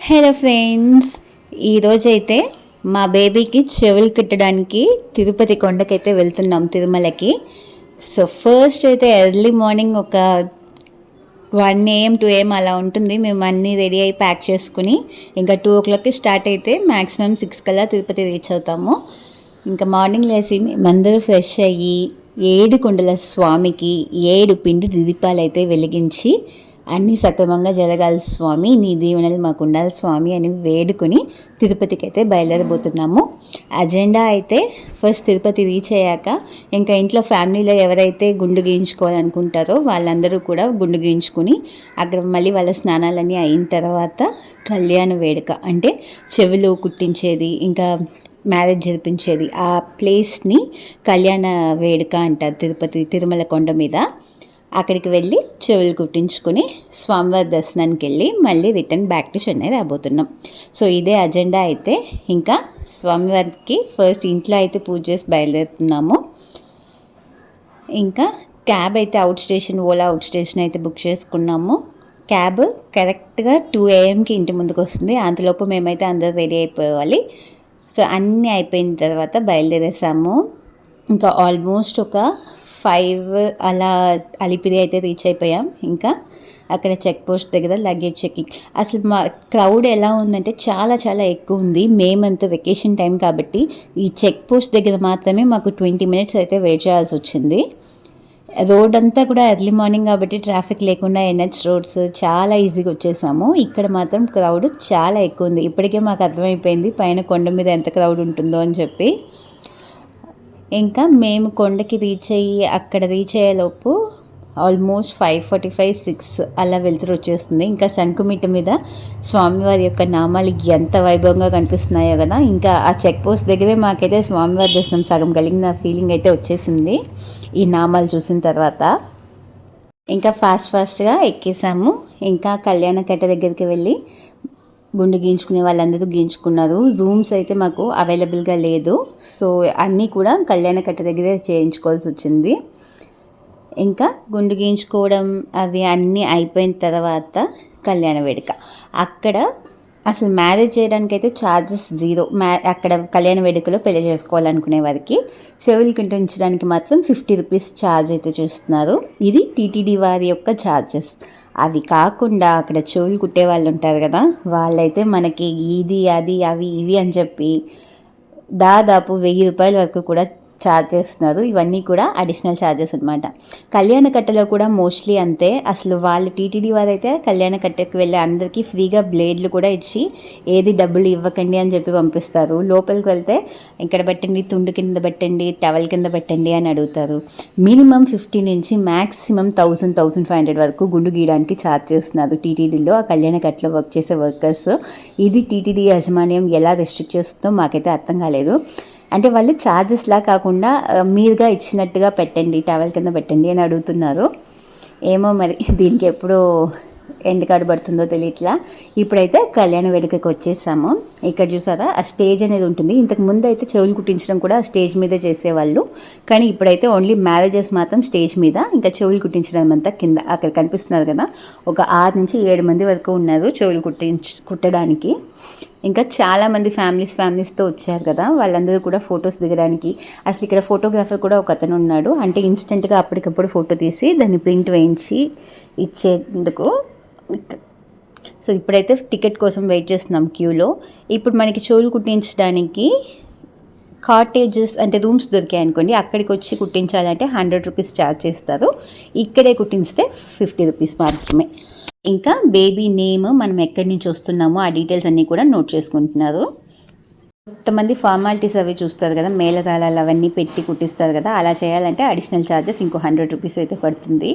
Hello friends ఈరోజైతే మా బేబీకి చెవులు కుట్టడానికి తిరుపతి కొండకైతే వెళ్తున్నాం తిరుమలకి. సో ఫస్ట్ అయితే ఎర్లీ మార్నింగ్ ఒక వన్ ఏఎం టూ ఏఎం అలా ఉంటుంది. మేము అన్నీ రెడీ అయ్యి ప్యాక్ చేసుకుని ఇంకా టూ ఓ క్లాక్కి స్టార్ట్ అయితే మ్యాక్సిమం సిక్స్ కల్లా తిరుపతి రీచ్ అవుతాము. ఇంకా మార్నింగ్ లేచి మేమందరూ ఫ్రెష్ అయ్యి ఏడు కొండల స్వామికి ఏడు పిండి దీపాలు అయితే వెలిగించి అన్నీ సక్రమంగా జరగాలి స్వామి. నీ దీవెనలు మాకు ఉండాలి స్వామి అని వేడుకొని తిరుపతికి అయితే బయలుదేరబోతున్నాము. అజెండా అయితే ఫస్ట్ తిరుపతి రీచ్ అయ్యాక ఇంకా ఇంట్లో ఫ్యామిలీలో ఎవరైతే గుండు గీయించుకోవాలనుకుంటారో వాళ్ళందరూ కూడా గుండు గీయించుకుని అక్కడ మళ్ళీ వాళ్ళ స్నానాలన్నీ అయిన తర్వాత కళ్యాణ వేడుక అంటే చెవులు కుట్టించేది ఇంకా మ్యారేజ్ జరిపించేది ఆ ప్లేస్ని కళ్యాణ వేడుక అంటారు తిరుపతి తిరుమల కొండ మీద. అక్కడికి వెళ్ళి చెవులు కుట్టించుకొని స్వామివారి దర్శనానికి వెళ్ళి మళ్ళీ రిటర్న్ బ్యాక్ టు చెన్నై రాబోతున్నాం. సో ఇదే అజెండా అయితే. ఇంకా స్వామివారికి ఫస్ట్ ఇంట్లో అయితే పూజ చేసి బయలుదేరుతున్నాము. ఇంకా క్యాబ్ అయితే out station Ola out station అయితే బుక్ చేసుకున్నాము. క్యాబ్ కరెక్ట్గా టూ ఏఎంకి ఇంటి ముందుకు వస్తుంది. అంతలోపు మేమైతే అందరూ రెడీ అయిపోవాలి. సో అన్నీ అయిపోయిన తర్వాత బయలుదేరేసాము. ఇంకా ఆల్మోస్ట్ ఒక ఫైవ్ అలా అలిపిరి అయితే రీచ్ అయిపోయాం. ఇంకా అక్కడ చెక్ పోస్ట్ దగ్గర లగేజ్ చెకింగ్ అసలు మా క్రౌడ్ ఎలా ఉందంటే చాలా చాలా ఎక్కువ ఉంది. మేమంతా వెకేషన్ టైం కాబట్టి ఈ చెక్ పోస్ట్ దగ్గర మాత్రమే మాకు ట్వంటీ మినిట్స్ అయితే వెయిట్ చేయాల్సి వచ్చింది. రోడ్ అంతా కూడా ఎర్లీ మార్నింగ్ కాబట్టి ట్రాఫిక్ లేకుండా ఎన్హెచ్ రోడ్స్ చాలా ఈజీగా వచ్చేసాము. ఇక్కడ మాత్రం క్రౌడ్ చాలా ఎక్కువ ఉంది. ఇప్పటికే మాకు అర్థమైపోయింది పైన కొండ మీద ఎంత క్రౌడ్ ఉంటుందో అని చెప్పి. ఇంకా మేము కొండకి రీచ్ అయ్యి అక్కడ రీచ్ అయ్యేలోపు almost five forty five six అలా వెళ్తురు వచ్చేస్తుంది. ఇంకా శంకుమిట్ట మీద స్వామివారి యొక్క నామాలు ఎంత వైభవంగా కనిపిస్తున్నాయో కదా. ఇంకా ఆ చెక్ పోస్ట్ దగ్గరే మాకైతే స్వామివారి దర్శనం సగం కలిగిన ఫీలింగ్ అయితే వచ్చేసింది. ఈ నామాలు చూసిన తర్వాత ఇంకా ఫాస్ట్ ఫాస్ట్గా ఎక్కేసాము. ఇంకా కళ్యాణ కట్ట దగ్గరికి వెళ్ళి గుండు గీయించుకునే వాళ్ళందరూ గీయించుకున్నారు. రూమ్స్ అయితే మాకు అవైలబుల్గా లేదు. సో అన్నీ కూడా కళ్యాణ కట్ట దగ్గరే చేయించుకోవాల్సి వచ్చింది. ఇంకా గుండు గీయించుకోవడం అవి అన్నీ అయిపోయిన తర్వాత కళ్యాణ వేడుక. అక్కడ అసలు మ్యారేజ్ చేయడానికి అయితే ఛార్జెస్ జీరో. మ్యా అక్కడ కళ్యాణ వేడుకలో పెళ్ళి చేసుకోవాలనుకునే వారికి చెవులు కింటించడానికి మాత్రం ఫిఫ్టీ రూపీస్ ఛార్జ్ అయితే చూస్తున్నారు. ఇది టీటీడీ వారి యొక్క ఛార్జెస్. అవి కాకుండా అక్కడ చెవులు కుట్టే వాళ్ళు ఉంటారు కదా వాళ్ళైతే మనకి ఇది అది అవి ఇవి అని చెప్పి దాదాపు వెయ్యి రూపాయల వరకు కూడా ఛార్జ్ చేస్తున్నారు. ఇవన్నీ కూడా అడిషనల్ ఛార్జెస్ అనమాట కళ్యాణ కట్టలో కూడా మోస్ట్లీ అంతే. అసలు వాళ్ళు టీటీడీ వారైతే కళ్యాణ కట్టకి వెళ్ళే అందరికీ ఫ్రీగా బ్లేడ్లు కూడా ఇచ్చి ఏది డబ్బులు ఇవ్వకండి అని చెప్పి పంపిస్తారు. లోపలికి వెళ్తే ఇక్కడ పెట్టండి తుండు కింద పెట్టండి టవల్ కింద పెట్టండి అని అడుగుతారు. మినిమం ఫిఫ్టీ నుంచి maximum thousand thousand five hundred వరకు గుండు గీయడానికి ఛార్జ్ చేస్తున్నారు టీటీడీలో ఆ కళ్యాణ కట్టలో వర్క్ చేసే వర్కర్స్ ఇది టీటీడీ యాజమాన్యం ఎలా రెస్ట్రిక్ట్ చేస్తుందో మాకైతే అర్థం కాలేదు. అంటే వాళ్ళు ఛార్జెస్లా కాకుండా మీరుగా ఇచ్చినట్టుగా పెట్టండి టవల్ కింద పెట్టండి అని అడుగుతున్నారు. ఏమో మరి దీనికి ఎప్పుడు ఎండ్ కార్డు పడుతుందో తెలియట్లా. ఇప్పుడైతే కళ్యాణ వేడుకకి వచ్చేసాము. ఇక్కడ చూసారా? ఆ స్టేజ్ అనేది ఉంటుంది. ఇంతకు ముందు అయితే చెవులు కుట్టించడం కూడా ఆ స్టేజ్ మీదే చేసేవాళ్ళు. కానీ ఇప్పుడైతే ఓన్లీ మ్యారేజెస్ మాత్రం స్టేజ్ మీద ఇంకా చెవులు కుట్టించడం అంతా కింద అక్కడ కనిపిస్తున్నారు కదా. ఒక ఆరు నుంచి ఏడు మంది వరకు ఉన్నారు చెవులు కుట్టించ కుట్టడానికి. ఇంకా చాలామంది ఫ్యామిలీస్ ఫ్యామిలీస్తో వచ్చారు కదా. వాళ్ళందరూ కూడా ఫొటోస్ దిగడానికి. అసలు ఇక్కడ ఫోటోగ్రాఫర్ కూడా ఒక అతను ఉన్నాడు. అంటే ఇన్స్టెంట్గా అప్పటికప్పుడు ఫోటో తీసి దాన్ని ప్రింట్ వేయించి ఇచ్చేందుకు సో ఇప్పుడైతే టికెట్ కోసం వెయిట్ చేస్తున్నాం క్యూలో. ఇప్పుడు మనకి చెవులు కుట్టించడానికి కాటేజెస్ అంటే రూమ్స్ దొరికాయి అనుకోండి అక్కడికి వచ్చి కుట్టించాలంటే హండ్రెడ్ రూపీస్ ఛార్జ్ చేస్తారు. ఇక్కడే కుట్టించితే ఫిఫ్టీ రూపీస్ మాత్రమే. ఇంకా బేబీ నేమ్ మనం ఎక్కడి నుంచి వస్తున్నామో ఆ డీటెయిల్స్ అన్నీ కూడా నోట్ చేసుకుంటున్నారు. కొంతమంది ఫార్మాలిటీస్ అవి చూస్తారు కదా మేళతాళాలు అవన్నీ పెట్టి కుట్టిస్తారు కదా అలా చేయాలంటే అడిషనల్ ఛార్జెస్ ఇంకో హండ్రెడ్ రూపీస్ అయితే పడుతుంది.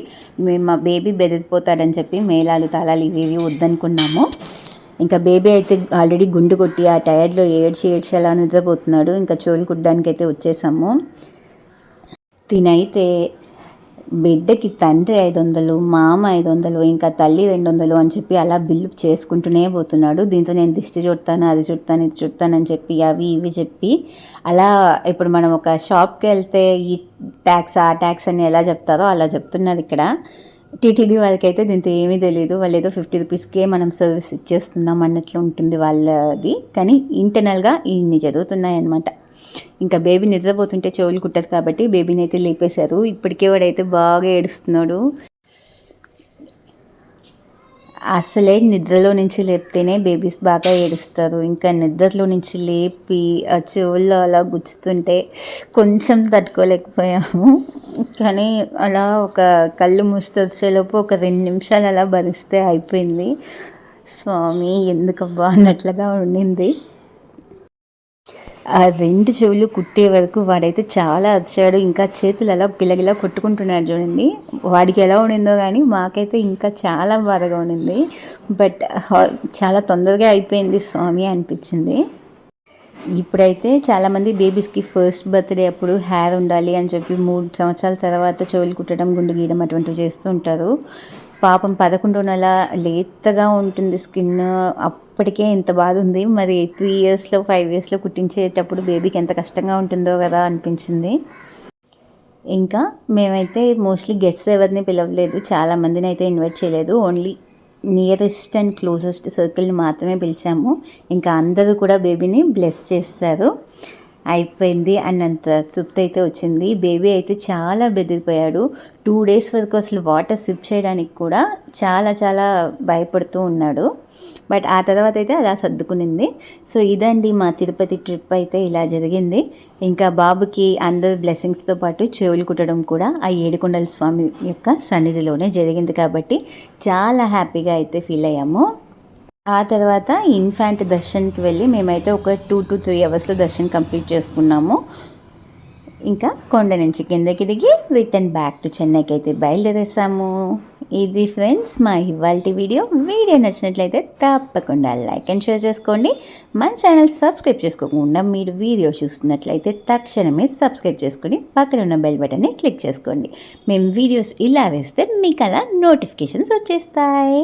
మేము మా బేబీ బెదిరిపోతాడని చెప్పి మేళాలు తాళాలు ఇవి ఇవి వద్దనుకున్నాము. ఇంకా బేబీ అయితే ఆల్రెడీ గుండు కొట్టి ఆ టైర్లో ఏడ్చి ఏడ్చి అలా నిద్రపోతున్నాడు. ఇంకా చోలు కుట్టడానికి అయితే వచ్చేసాము. తినైతే బిడ్డకి తండ్రి ఐదు వందలు మామ ఐదు వందలు ఇంకా తల్లి రెండు వందలు అని చెప్పి అలా బిల్లు చేసుకుంటూనే పోతున్నాడు. దీంతో నేను దిష్టి చుడతాను అది చుడతాను ఇది చుడతానని చెప్పి అవి ఇవి చెప్పి అలా ఇప్పుడు మనం ఒక షాప్కి వెళ్తే ఈ ట్యాక్స్ ఆ ట్యాక్స్ అని ఎలా చెప్తారో అలా చెప్తున్నది ఇక్కడ. టీటీడీ వాళ్ళకైతే దీంతో ఏమీ తెలియదు వాళ్ళు ఏదో ఫిఫ్టీ రూపీస్కే మనం సర్వీస్ ఇచ్చేస్తున్నాం అన్నట్లు ఉంటుంది వాళ్ళది. కానీ ఇంటర్నల్గా ఇన్ని జరుగుతున్నాయి అన్నమాట ఇంకా బేబీ నిద్రపోతుంటే చెవులు కుట్టదు కాబట్టి బేబీని అయితే లేపేశారు. ఇప్పటికే వాడైతే బాగా ఏడుస్తున్నాడు. అసలే నిద్రలో నుంచి లేపితేనే బేబీస్ బాగా ఏడుస్తారు. ఇంకా నిద్రలో నుంచి లేపి ఆ చెవుల్లో అలా గుచ్చుతుంటే కొంచెం తట్టుకోలేకపోయాము. కానీ అలా ఒక కళ్ళు మూస్తే వచ్చేలోపు ఒక రెండు నిమిషాలు అలా భరిస్తే అయిపోయింది. స్వామి ఎందుకబ్బా అన్నట్లుగా ఉండింది. ఆ రెండు చెవులు కుట్టే వరకు వాడైతే చాలా వచ్చాడు ఇంకా చేతులు అలా గిలగిలా కొట్టుకుంటున్నాడు చూడండి. వాడికి ఎలా ఉండిందో కానీ మాకైతే ఇంకా చాలా బాధగా ఉండింది. బట్ చాలా తొందరగా అయిపోయింది స్వామి అనిపించింది. ఇప్పుడైతే చాలామంది బేబీస్కి ఫస్ట్ బర్త్డే అప్పుడు హెయిర్ ఉండాలి అని చెప్పి మూడు సంవత్సరాల తర్వాత చెవులు కుట్టడం గుండు గీయడం అటువంటివి చేస్తూ ఉంటారు. పాపం పదకొండు నెల లేతగా ఉంటుంది స్కిన్. అప్ ఇప్పటికే ఇంత బాధ ఉంది మరి త్రీ ఇయర్స్లో ఫైవ్ ఇయర్స్లో కుట్టించేటప్పుడు బేబీకి ఎంత కష్టంగా ఉంటుందో కదా అనిపించింది. ఇంకా మేమైతే మోస్ట్లీ గెస్ట్ ఎవరిని పిలవలేదు. చాలా మందిని అయితే ఇన్వైట్ చేయలేదు. ఓన్లీ నియరెస్ట్ అండ్ క్లోజెస్ట్ సర్కిల్ని మాత్రమే పిలిచాము. ఇంకా అందరూ కూడా బేబీని బ్లెస్ చేస్తారు అయిపోయింది అన్నంత తృప్తి అయితే వచ్చింది. బేబీ అయితే చాలా బెదిరిపోయాడు. టూ డేస్ వరకు అసలు వాటర్ సిప్ చేయడానికి కూడా చాలా చాలా భయపడుతూ ఉన్నాడు. బట్ ఆ తర్వాత అయితే అలా సర్దుకునింది. సో ఇదండి మా తిరుపతి ట్రిప్ అయితే ఇలా జరిగింది. ఇంకా బాబుకి అందరు బ్లెస్సింగ్స్తో పాటు చెవులు కుట్టడం కూడా ఆ ఏడుకొండల స్వామి యొక్క సన్నిధిలోనే జరిగింది కాబట్టి చాలా హ్యాపీగా అయితే ఫీల్ అయ్యాము. ఆ తర్వాత ఇన్ఫాంట్ దర్శన్కి వెళ్ళి మేమైతే ఒక టూ టు త్రీ అవర్స్లో దర్శనం కంప్లీట్ చేసుకున్నాము. ఇంకా కొండ నుంచి కిందకి దిగి రిటర్న్ బ్యాక్ టు చెన్నైకి అయితే బయలుదేరేసాము. ఇది ఫ్రెండ్స్ మా ఇవాళ వీడియో. వీడియో నచ్చినట్లయితే తప్పకుండా లైక్ అండ్ షేర్ చేసుకోండి. మన ఛానల్ సబ్స్క్రైబ్ చేసుకోకుండా మీరు వీడియో చూస్తున్నట్లయితే తక్షణమే సబ్స్క్రైబ్ చేసుకొని పక్కన ఉన్న బెల్ బటన్ని క్లిక్ చేసుకోండి. మేము వీడియోస్ ఇలా వేస్తే మీకు అలా నోటిఫికేషన్స్ వచ్చేస్తాయి.